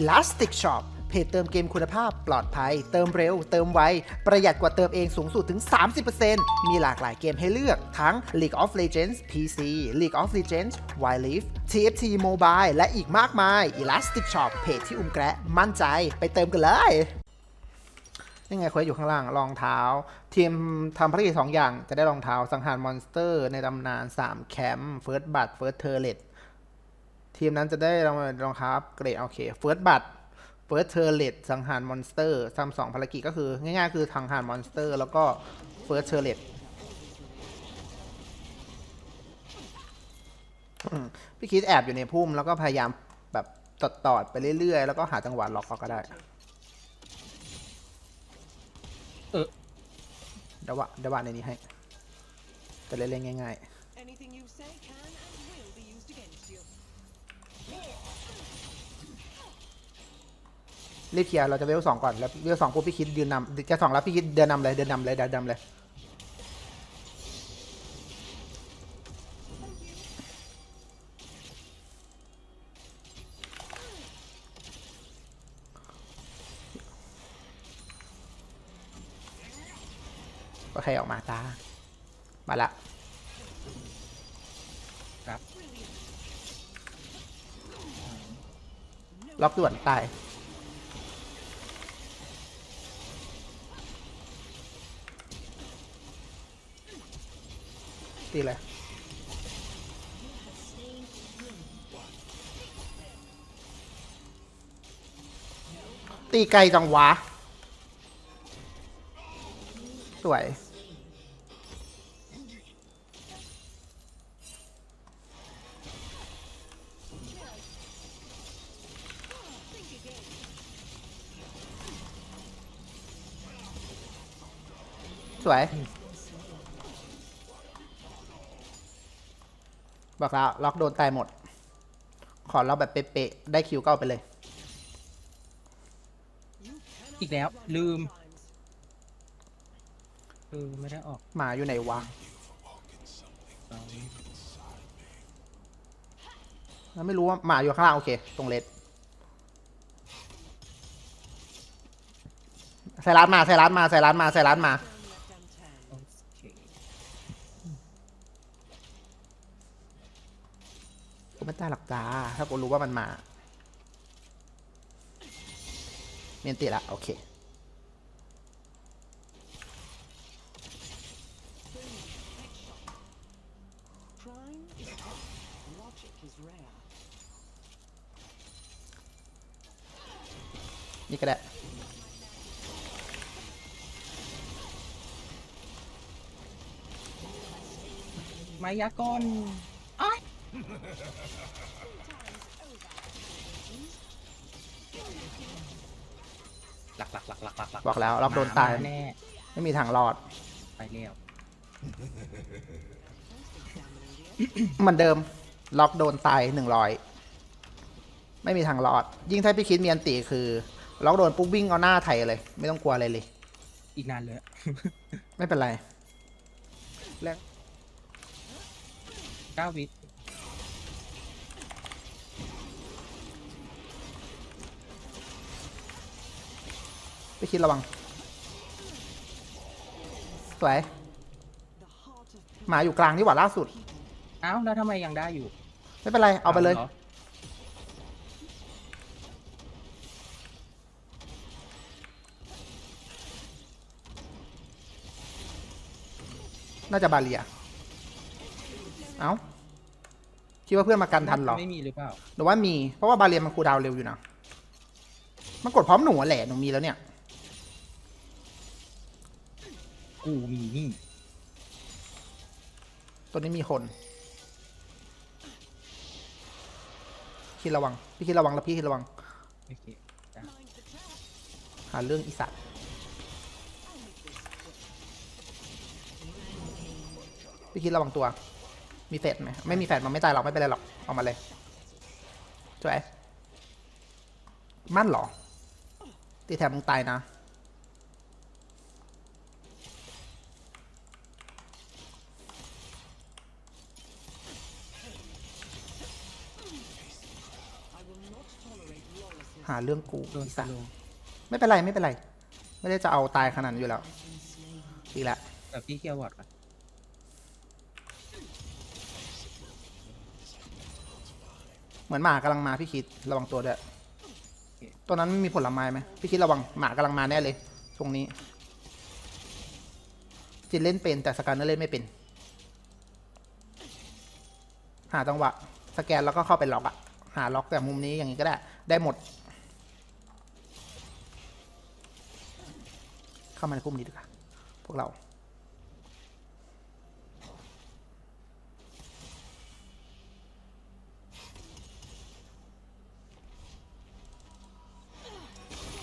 Elastic Shop เพจเติมเกมคุณภาพปลอดภัย เติมเร็ว เติมไว ประหยัดกว่าเติมเองสูงสุดถึง 30%มีหลากหลายเกมให้เลือกทั้ง League of Legends PC League of Legends Wild Rift TFT Mobile และอีกมากมาย Elastic Shop เพจที่อุ้มแกะมั่นใจไปเติมกันเลยยังไงเควสอยู่ข้างล่างรองเท้า ทีมทำภารกิจสองอย่างจะได้รองเท้าสังหารมอนสเตอร์ ในตำนาน 3 แคมป์เฟิร์สบัตเฟิร์สเทอร์เลต ทีมนั้นจะได้รางวัลรองเท้าอัปเกรดโอเคเฟิร์สบัตเฟิร์สเทอร์เลตสังหารมอนสเตอร์ทำสองภารกิจก็คือ ง่ายๆ คือสังหารมอนสเตอร์แล้วก็เฟิร์สเทอร์เลตพี่คิดแอบอยู่ในพุ่มแล้วก็พยายามแบบตอดตอดๆไปเรื่อยๆ แล้วก็หาจังหวะล็อกเขาก็ได้เออเดี๋ยววะเดี๋ยววะในนี้ให้จะเล่นๆง่าย Anything รีบเคลียร์เราจะเวลสองก่อนแล้วเวลสองปุ๊บพี่คิดยืนนำจะสองแล้วพี่คิดเดินนำเลยเดินนำเลยเดินนำเลยโอเคออกมาตามาละครับล็อกด่วนตาย ตีเลยตีไกลจังวะ สวย สวย บอกแล้วล็อกโดนตายหมด ขอเราแบบเป๊ะๆได้คิวเก้าไปเลย อีกแล้ว ลืมเออไม่ได้ออกหมาอยู่ไหนวะเอาแล้วไม่รู้ว่าหมาอยู่ข้างล่างโอเค ตรงเลดใส่ร้านมาใส่ร้านมาใส่ร้านมาใส่ร้านมา โอเค กูไม่ตายหรอกจ้า ถ้า กูรู้ว่ามันมา เมียนติละ โอเค Crime is tough. Logic is rare. นี่ก็ได้มายากลอ้าย หลักหลักหลักหลักหลักหลักบอกแล้วล็อกโดนตายมแน่ไม่มีทางรอด ไปแล้วเหมือนเดิม ล็อกโดนตายหนึ่งร้อยไม่มีทางรอด ยิ่งถ้าพี่คิดมีอันติคือ ล็อกโดนปุ๊บวิ่งเอาหน้าไถเลย ไม่ต้องกลัวอะไรเลย อีกนานเลยไม่เป็นไร เก้าวิ พี่คิดระวังสวย The heart of หมาอยู่กลางนี่หว่าล่าสุดเอ้าแล้วทำไมยังได้อยู่ไม่เป็นไร เอาไปเลย หรน่าจะบาเลีย เอ้า คิดว่าเพื่อนมากันทันเหรอไม่มีหรือเปล่า หรือว่ามี เพราะว่าบาเลียมันคูลดาวน์เร็วอยู่นะ มันกดพร้อมหนูอะแหละ หนูมีแล้วเนี่ย กูมีนี่ ตัวนี้มีคนคิดระวัง พี่คิดระวังแล้วพี่คิดระวัง โอเคจ้ะหาเรื่องอีสัตว์พี่คิดระวังตัว มีแฟดไหมไม่มีแฟดมันไม่ตายหรอกไม่เป็นไรหรอกเอามาเลยสวยมั่นเหรอตีแถมมึงตายนะ หาเรื่องกูโดนอีสสัตว์โลไม่เป็นไรไม่เป็นไร ไม่ได้จะเอาตายขนาดนั้นอยู่แล้วอีกแล้วแต่พี่เคลียร์วอร์ดก่อนเหมือนหมากำลังมาพี่คิดระวังตัวด้วยตัวนั้นไม่มีผลไม้ไหมพี่คิดระวังหมากำลังมาแน่เลย ตรงนี้ จินเล่นเป็นแต่สการเนอร์เล่นไม่เป็น หาจังหวะสแกนแล้วก็เข้าไปล็อกอะหาล็อกแต่มุมนี้อย่างนี้ก็ได้ ได้หมด เข้ามาในพุ่มนี้ดีกว่าพวกเรา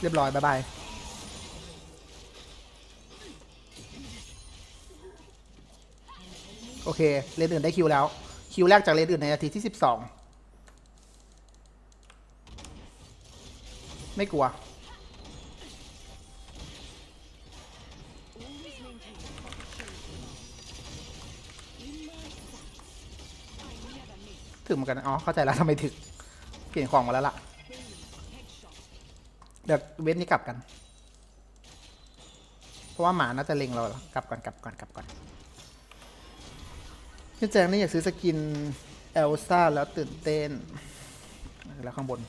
เรียบร้อย บ๊ายบายโอเค เลนอื่นได้คิวแล้ว คิวแรกจากเลนอื่นในนาทีที่สิบสองไม่กลัว ถึงเหมือนกัน อ๋อ เข้าใจแล้วทำไมถึงเปลี่ยนของมาแล้วล่ะ เดี๋ยวเว้นนี้กลับกัน เพราะว่าหมาน่าจะเล็งเราแล้วกลับก่อนกลับก่อนกลับก่อนพี่แจงนี่อยากซื้อสกินเอลซ่าแล้วตื่นเต้น แล้วข้างบน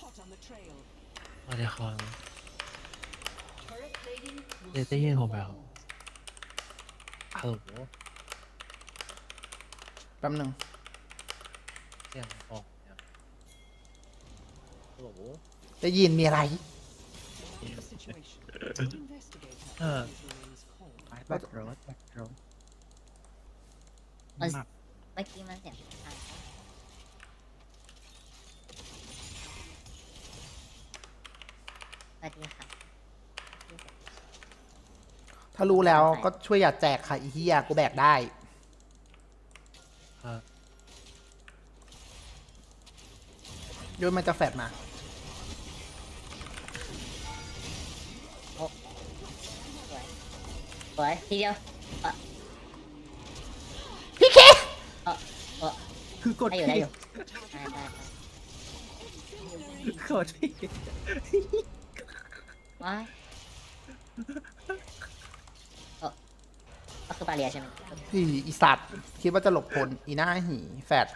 Hot on the trail. สวัสดีครับเดี๋ยวได้ยินผมไหมครับ ฮัลโหลแป๊บหนึ่งเสียงออกเนี่ยฮัลโหลได้ยินมีอะไร The situation. Investigate Uh. her. remains cold. ไปบัตรรถบัตรรถเอ้ยหมักเมื่อกี้มันเสียงอะสวัสดีค่ะ ถ้ารู้แล้วก็ช่วยอย่าแจกค่ะอีเฮียกูแบกได้ครับโยนมันจะแฟดมาสวยสวยทีเดียว พี่เคเออเออคือกดได้อยู่ได้ผิอดยู่ได้ได้ได้กดผิดว้ายเออก็ คือบาเรียใช่ไหมอีอีสัตว์คิดว่าจะหลบพลอีหน้าหีแฟด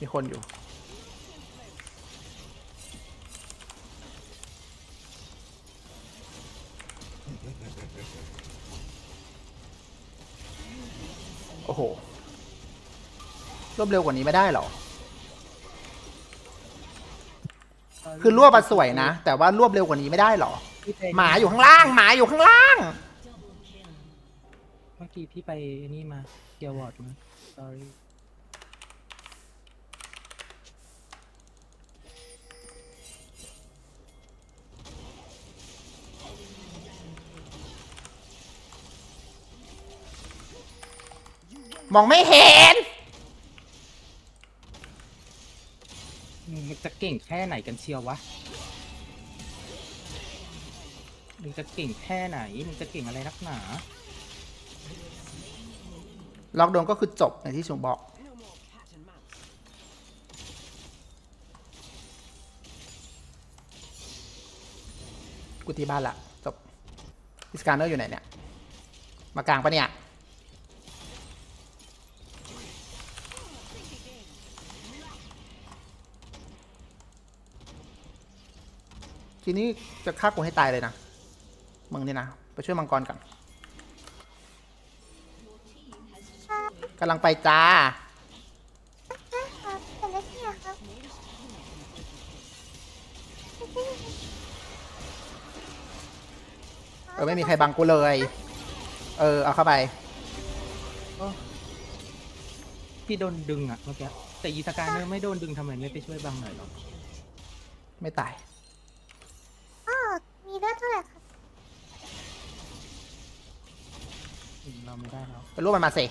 มีคนอยู่ โอ้โห รวบเร็วกว่านี้ไม่ได้หรอ คือรวบมาสวยนะ แต่ว่ารวบเร็วกว่านี้ไม่ได้หรอ พี่ไปหมาอยู่ข้างล่าง หมาอยู่ข้างล่าง เมื่อกี้พี่ไปนี่มาเคลียร์วอร์ดมา sorry มองไม่เห็น มึงจะเก่งแค่ไหนกันเชียววะ มึงจะเก่งแค่ไหน มึงจะเก่งอะไรนักหนา ล็อกโดนก็คือจบในที่ชุงบอก กูตีบ้านละจบพิสการเนอร์อยู่ไหนเนี่ย มากลางปะเนี่ย ทีนี้จะฆ่ากูให้ตายเลยนะ มึงนี่นะ ไปช่วยมังกรก่อนกำลังไปจ้าเออไม่มีใครบังกูเลย เออ เอาเข้าไปพี่โดนดึงอะเมื่อกี้แต่อีสการเนอร์ไม่โดนดึงทำไมไม่ไปช่วยบังหน่อยหรอไม่ตาย อ๋อมีเลือดเท่าไหร่คะ อืม เราไม่ได้แล้วไปรวบมันมาสิ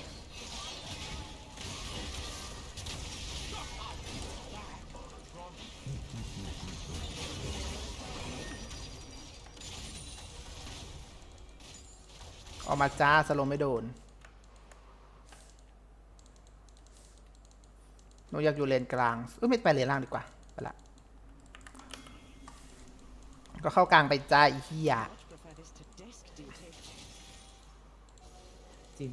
อกมาจ้าสโลไม่โดน หนูอยากอยู่เลนกลางเอ้ยไม่ไปเลนล่างดีกว่า ไปละ ก็เข้ากลางไปจ้าอีเหี้ย ริง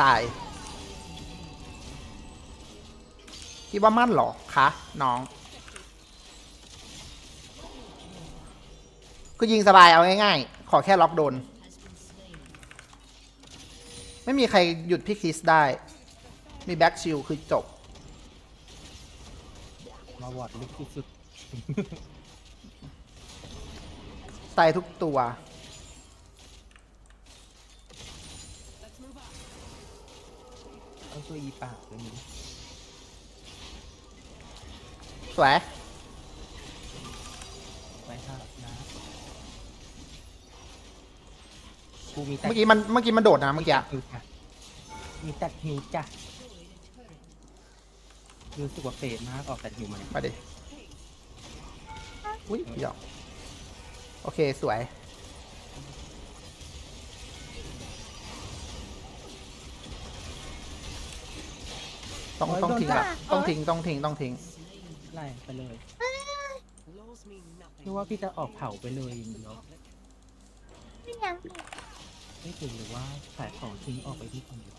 ตายคิดว่ามั่นเหรอคะ น้องก็ยิงสบายเอาง่ายๆ ขอแค่ล็อกโดน ไม่มีใครหยุดพี่คริสได้ มีแบ็กชิลคือจบ มาวอดลึกที่สุด ตายทุกตัวต้องช่วยอีปากเลยนี้สวย ไว้ค่ะนะกูมีแต่เมื่อกี้มันเมื่อกี้มันโดดนะเมื่อกี้อะหิวจ้ะมีแต่หิวจ้ะรู้สึกว่าเฟดมากออกแต่หิวมัน มาดิอุ้ยเดี๋ยว โอเค สวย ต้องต้องทิ้งละต้องทิ้งต้องทิ้งต้องทิ้ง ไล่ไปเลย Laws mean nothing. นึกว่าพี่จะออกเผาไปเลยอย่างเดียวไม่ยังอีกไม่ถึงหรือว่าขายของทิ้งออกไปที่คนเดียว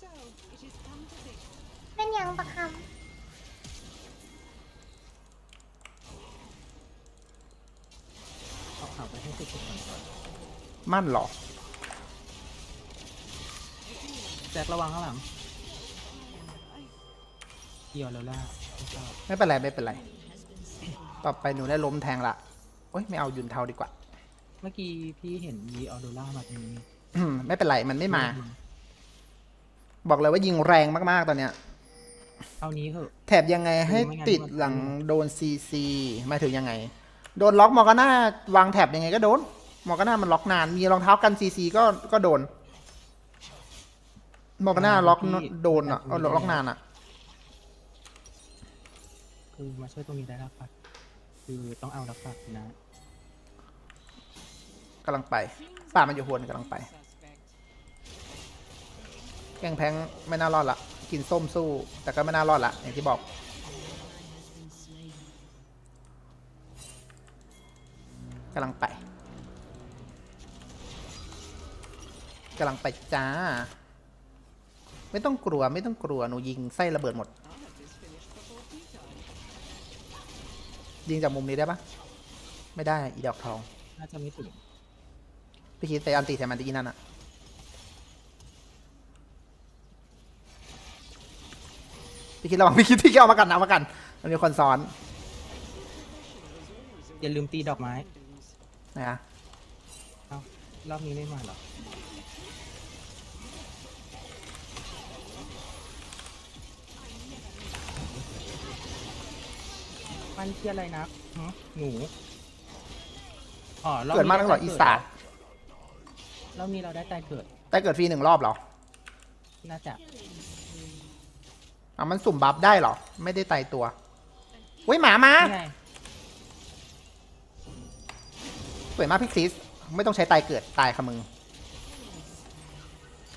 So, it is come to this. เป็นยังปะคเมั่นเหรอแจ็คระวังข้างหลังเกี่ยวแล้วล่ะไม่ชอบไม่เป็นไรไม่เป็นไร ต่อไปหนูได้ล้มแทงละโอ๊ยไม่เอายุนเทาดีกว่า เมื่อกี้พี่เห็นมีออโดล่ามาตรงนี้อืมไม่เป็นไรมันไม่มา บอกเลยว่ายิงแรงมากๆตอนเนี้ยเอานี้เหอะแถบยังไงให้ไม่งั้นติดมันหลังโดนซีซีหมายถึงยังไง โดนล็อกมอร์กาน่าวางแถบยังไงก็โดน มอร์กาน่ามันล็อกนาน มีรองเท้ากันซีซีก็ก็โดน มอร์กาน่าล็อกโดนอะเอาล็อกนานอะ คือมาช่วยตรงนี้ได้แล้วครับคือต้องเอาแล้วครับนะกำลังไป ป่ามันอยู่หวนกำลังไป Suspect. แกงแพงไม่น่ารอดละ กินส้มสู้ แต่ก็ไม่น่ารอดละอย่างที่บอกกำลังไป กำลังไปจ้า ไม่ต้องกลัวไม่ต้องกลัวหนูยิงไส้ระเบิดหมด I'll have this finished before tea time. ยิงจากมุมนี้ได้ปะไม่ได้อีดอกทอง น่าจะไม่ถึงพี่คิดไปอันตีใส่มันตะกี้นั่นอะพี่คิดระวังพี่คิดพี่คิดเอามากันเอามากัน มันมีคนซ้อนอย่าลืมตีดอกไม้นะฮะเอ้ารอบนี้ไม่มาเหรอ มันเชื่ออะไรนะหึหนูอ๋อรอบเกิดมากตั้งหรออีสานรอบนี้เราได้ตายเกิดแต่เกิดฟรีหนึ่งรอบเหรอ น่าจะอะมันสุ่มบัฟได้เหรอ ไม่ได้ไตายตัวอุ้ยหมามานี่ไงสวยมากพี่คริส ไม่ต้องใช้ตายเกิดตายค่ะมึง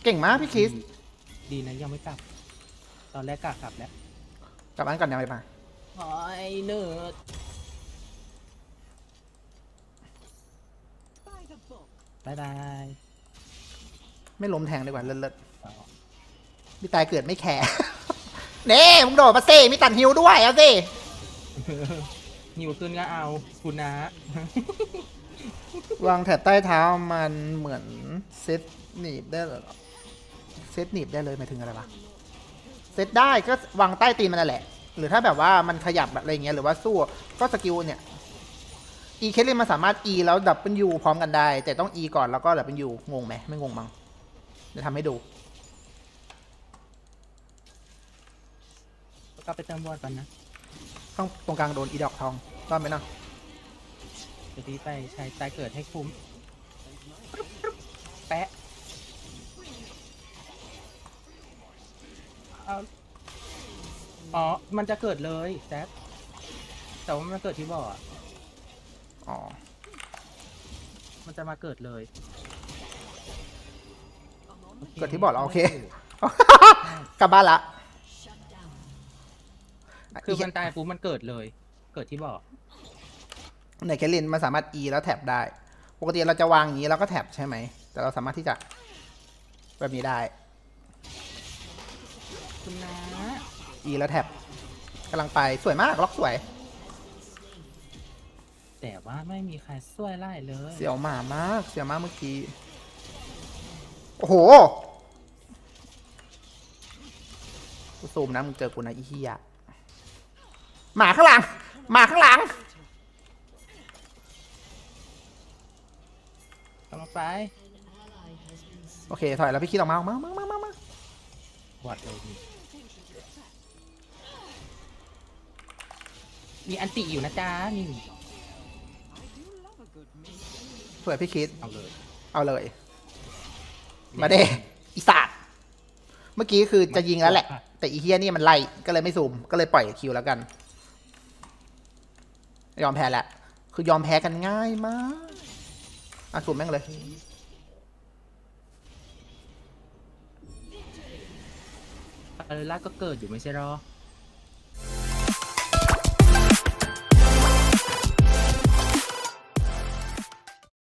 เก่งมากพี่คริสดีนะยังไม่กลับ ตอนแรกกลับกลับแล้ว กลับบ้านก่อนยังไม่มา หอยเนิร์ด By the book. บายบาย ไม่ล้มแทงดีกว่าเลิศต่อๆพี่ตายเกิดไม่แคร์เน่มึงโดดมาเซ่มีตัดฮิวด้วยเอาสิหิวขึ้นก็เอาคุณนะ วางแถบใต้เท้ามันเหมือนเซตหนีบได้เหรอเซตหนีบได้เลยหมายถึงอะไรวะเซตได้ก็วางใต้ตีนมันนั่นแหละ หรือถ้าแบบว่ามันขยับแบบอะไรเงี้ยหรือว่าสู้ก็สกิลเนี่ย E เคลิมันสามารถ E แล้วดับเบิลยูพร้อมกันได้ แต่ต้อง E ก่อนแล้วก็ดับเบิลยูงงไหมไม่งงมั้งเดี๋ยวทำให้ดูก็ไปเติมบอลกันนะข้างตรงกลางโดนอีดอกทองรอดไหมเนาะเดี๋ยวดีไปใช้ตายเกิดให้คุ้มแปะเอา อ๋อ มันจะเกิดเลยแซคแต่ว่ามันเกิดที่บ่ออะอ๋อ มันจะมาเกิดเลยโคเกิดที่บ่อแล้วโอเค กลับบ้านละคือมันตายปุ๊บมันเกิดเลย เกิดที่บ่อในแคลินมันสามารถ E แล้วแท็บได้ ปกติเราจะวางอย่างนี้แล้วก็แท็บใช่ไหม แต่เราสามารถที่จะแบบนี้ได้คุณนะ E แล้วแท็บกำลังไปสวยมากล็อกสวย แต่ว่าไม่มีใครช่วยไล่เลยเสียวหมามากเสียวมากเมื่อกี้ โอ้โหกูซูมนะมึงเจอกูนะอีเหี้ยหมาข้างหลัง หมาข้างหลังกำลังไปโอเคถอยแล้วพี่คิดออกมาออกมามามามามาบอดเลย มีอันติอยู่นะจ๊ะนี่สวยพี่คิด เอาเลย เอาเลย มาเด้อีสัตว์เมื่อกี้คือจะยิงแล้วแหละ แต่อีเฮียนี่มันไล่ก็เลยไม่ซูม ก็เลยปล่อยคิวแล้วกัน ยอมแพ้แหละ คือยอมแพ้กันง่ายมากอะซูมแม่งเลยเออล่าก็เกิดอยู่ไม่ใช่หรอ